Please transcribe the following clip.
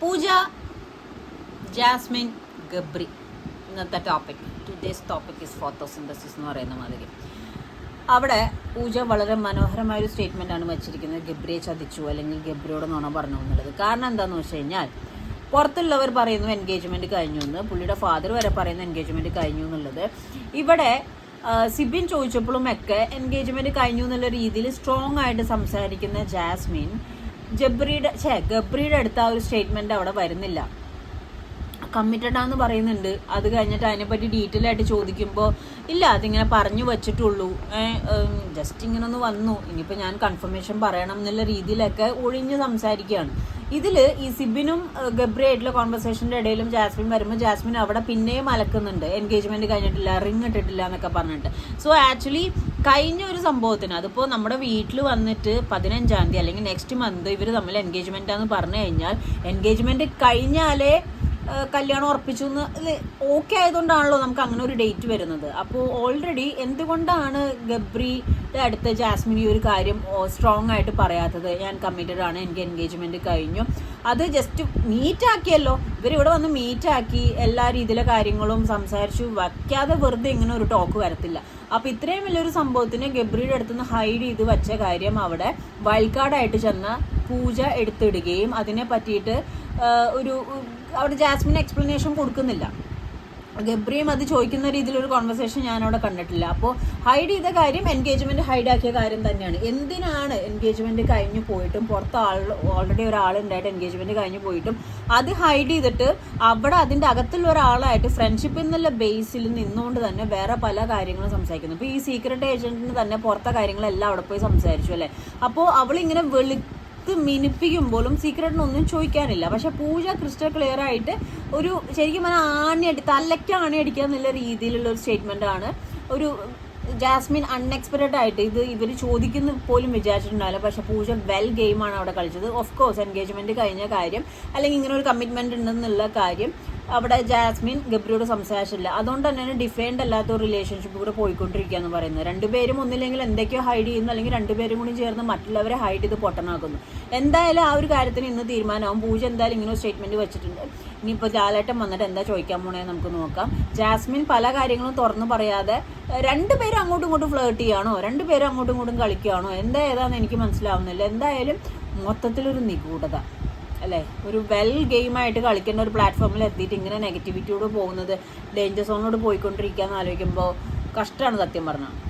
പൂജ Jasmine Gabri. ഇന്നത്തെ topic today's topic is photosynthesis എന്ന് പറയുന്ന മാതിരി. അവിടെ പൂജ വളരെ മനോഹരമായ ഒരു സ്റ്റേറ്റ്മെന്റ് ആണ് വെച്ചിരിക്കുന്നത്. ഗബ്രിയെ ചതിച്ചു അല്ലെങ്കിൽ ഗബ്രിയോട് നുണ പറഞ്ഞു എന്നുള്ളത്. കാരണം എന്താണെന്ന് വെച്ച് കഴിഞ്ഞാൽ പുറത്തുള്ളവർ പറയുന്നു എൻഗേജ്മെന്റ് കഴിഞ്ഞു എന്ന്. പുള്ളിയുടെ ഫാദർ വരെ പറയുന്നു എൻഗേജ്മെന്റ് കഴിഞ്ഞു എന്നുള്ളത്. ഇവിടെ സിബിൻ ചോദിച്ചപ്പോഴും ഒക്കെ എൻഗേജ്മെന്റ് കഴിഞ്ഞു എന്നുള്ള രീതിയിൽ സ്ട്രോങ് ആയിട്ട് സംസാരിക്കുന്ന ജാസ്മിൻ ജബ്രിയുടെ ഛേ ഗബ്രിയുടെ അടുത്ത ആ ഒരു സ്റ്റേറ്റ്മെന്റ് അവിടെ വരുന്നില്ല. കമ്മിറ്റഡ് ആന്ന് പറയുന്നുണ്ട്. അത് കഴിഞ്ഞിട്ട് അതിനെപ്പറ്റി ഡീറ്റെയിൽ ആയിട്ട് ചോദിക്കുമ്പോൾ ഇല്ല അതിങ്ങനെ പറഞ്ഞു വെച്ചിട്ടുള്ളൂ. ജസ്റ്റ് ഇങ്ങനെ ഒന്ന് വന്നു. ഇനിയിപ്പോൾ ഞാൻ കൺഫർമേഷൻ പറയണം എന്നുള്ള രീതിയിലൊക്കെ ഒഴിഞ്ഞ് സംസാരിക്കുകയാണ്. ഇതിൽ ഈ സിബിനും ഗബ്രിയായിട്ടുള്ള ഗബ്രി കോൺവെർസേഷന്റെ ഇടയിലും ജാസ്മിൻ വരുമ്പോൾ ജാസ്മിൻ അവിടെ പിന്നെയും അലക്കുന്നുണ്ട്. എൻഗേജ്മെന്റ് കഴിഞ്ഞിട്ടില്ല റിങ് ഇട്ടിട്ടില്ല എന്നൊക്കെ പറഞ്ഞിട്ട്. സോ ആക്ച്വലി കഴിഞ്ഞ ഒരു സംഭവത്തിന് അതിപ്പോൾ നമ്മുടെ വീട്ടിൽ വന്നിട്ട് പതിനഞ്ചാം തീയതി അല്ലെങ്കിൽ നെക്സ്റ്റ് മന്ത് ഇവർ തമ്മിൽ എൻഗേജ്മെന്റ് ആണെന്ന് പറഞ്ഞു കഴിഞ്ഞാൽ എൻഗേജ്മെന്റ് കഴിഞ്ഞാലേ കല്യാണം ഉറപ്പിച്ചു എന്ന് ഓക്കെ ആയതുകൊണ്ടാണല്ലോ നമുക്ക് അങ്ങനെ ഒരു ഡേറ്റ് വരുന്നത്. അപ്പോൾ ഓൾറെഡി എന്തുകൊണ്ടാണ് ഗബ്രിയുടെ അടുത്ത് ജാസ്മിൻ ഈ ഒരു കാര്യം സ്ട്രോങ് ആയിട്ട് പറയാത്തത് ഞാൻ കമ്മിറ്റഡ് ആണ് എനിക്ക് എൻഗേജ്മെന്റ് കഴിഞ്ഞു. അത് ജസ്റ്റ് മീറ്റ് ആക്കിയല്ലോ. ഇവർ ഇവിടെ വന്ന് മീറ്റ് ആക്കി എല്ലാ രീതിയിലെ കാര്യങ്ങളും സംസാരിച്ചു വയ്ക്കാതെ വെറുതെ ഇങ്ങനെ ഒരു ടോക്ക് വരത്തില്ല. അപ്പോൾ ഇത്രയും വലിയൊരു സംഭവത്തിന് ഗബ്രിയുടെ അടുത്ത് നിന്ന് ഹൈഡ് ചെയ്ത് വെച്ച കാര്യം അവിടെ വയൽക്കാടായിട്ട് ചെന്ന പൂജ എടുത്തിടുകയും അതിനെ പറ്റിയിട്ട് ഒരു അവിടെ ജാസ്മിൻ എക്സ്പ്ലനേഷൻ കൊടുക്കുന്നില്ല. ഗബ്രിയും അത് ചോദിക്കുന്ന രീതിയിലൊരു കോൺവെർസേഷൻ ഞാൻ അവിടെ കണ്ടിട്ടില്ല. അപ്പോൾ ഹൈഡ് ചെയ്ത കാര്യം എൻഗേജ്മെന്റ് ഹൈഡ് ആക്കിയ കാര്യം തന്നെയാണ്. എന്തിനാണ് എൻഗേജ്മെന്റ് കഴിഞ്ഞു പോയിട്ടും പുറത്ത് ആൾ ഓൾറെഡി ഒരാളുണ്ടായിട്ട് എൻഗേജ്മെന്റ് കഴിഞ്ഞു പോയിട്ടും അത് ഹൈഡ് ചെയ്തിട്ട് അവിടെ അതിന്റെ അകത്തുള്ള ഒരാളായിട്ട് ഫ്രണ്ട്ഷിപ്പ് എന്നുള്ള ബേസിൽ നിന്നുകൊണ്ട് തന്നെ വേറെ പല കാര്യങ്ങളും സംസാരിക്കുന്നു. ഇപ്പോൾ ഈ സീക്രട്ട് ഏജന്റിന് തന്നെ പുറത്തെ കാര്യങ്ങളെല്ലാം അവിടെ പോയി സംസാരിച്ചു അല്ലേ? അപ്പോൾ അവളിങ്ങനെ വെളു ഇത് മിനിപ്പിക്കുമ്പോഴും സീക്രട്ടിനൊന്നും ചോദിക്കാനില്ല. പക്ഷെ പൂജ ക്രിസ്റ്റൽ ക്ലിയർ ആയിട്ട് ഒരു ശരിക്കും പറഞ്ഞാൽ ആണി അടി തലയ്ക്ക് ആണി അടിക്കുക എന്നുള്ള രീതിയിലുള്ള ഒരു സ്റ്റേറ്റ്മെന്റ് ആണ്. ഒരു ജാസ്മിൻ അൺഎക്സ്പെക്റ്റഡ് ആയിട്ട് ഇത് ഇവർ ചോദിക്കുന്നു പോലും വിചാരിച്ചിട്ടുണ്ടാവില്ല. പക്ഷെ പൂജ വെൽ ഗെയിമാണ് അവിടെ കളിച്ചത്. ഓഫ് കോഴ്സ് എൻഗേജ്മെന്റ് കഴിഞ്ഞ കാര്യം അല്ലെങ്കിൽ ഇങ്ങനെ ഒരു കമ്മിറ്റ്മെന്റ് ഉണ്ടെന്നുള്ള കാര്യം അവിടെ ജാസ്മിൻ ഗബ്രിയോട് സംസാരിച്ചില്ല അതുകൊണ്ട് തന്നെ ഡിഫൈൻഡ് അല്ലാത്ത ഒരു റിലേഷൻഷിപ്പ് കൂടെ പോയിക്കൊണ്ടിരിക്കുക എന്ന് പറയുന്നത് രണ്ടുപേരും ഒന്നില്ലെങ്കിൽ എന്തൊക്കെയോ ഹൈഡ് ചെയ്യുന്നു അല്ലെങ്കിൽ രണ്ടുപേരും കൂടി ചേർന്ന് മറ്റുള്ളവരെ ഹൈഡ് ചെയ്ത് പൊട്ടനാക്കുന്നു. എന്തായാലും ആ ഒരു കാര്യത്തിന് ഇന്ന് തീരുമാനമാവും. പൂജ എന്തായാലും ഇങ്ങനെ സ്റ്റേറ്റ്മെന്റ് വെച്ചിട്ടുണ്ട്. ഇനിയിപ്പോൾ ജാലേട്ടം വന്നിട്ട് എന്താ ചോദിക്കാൻ പോണേ നമുക്ക് നോക്കാം. ജാസ്മിൻ പല കാര്യങ്ങളും തുറന്നു പറയാതെ രണ്ടുപേരും അങ്ങോട്ടും ഇങ്ങോട്ടും ഫ്ലേർട്ട് ചെയ്യാണോ രണ്ടുപേരും അങ്ങോട്ടും ഇങ്ങോട്ടും കളിക്കുകയാണോ? എന്താ ഏതാണെന്ന് എനിക്ക് മനസ്സിലാവുന്നില്ല. എന്തായാലും മൊത്തത്തിലൊരു നിഗൂഢത. അല്ലേ? ഒരു വെൽ ഗെയിമായിട്ട് കളിക്കുന്ന ഒരു പ്ലാറ്റ്ഫോമിൽ എത്തിയിട്ട് ഇങ്ങനെ നെഗറ്റിവിറ്റിയോട് പോകുന്നത് ഡേഞ്ചർ സോണിനോട് പോയിക്കൊണ്ടിരിക്കുക എന്ന് ആലോചിക്കുമ്പോൾ കഷ്ടമാണ് സത്യം പറഞ്ഞാൽ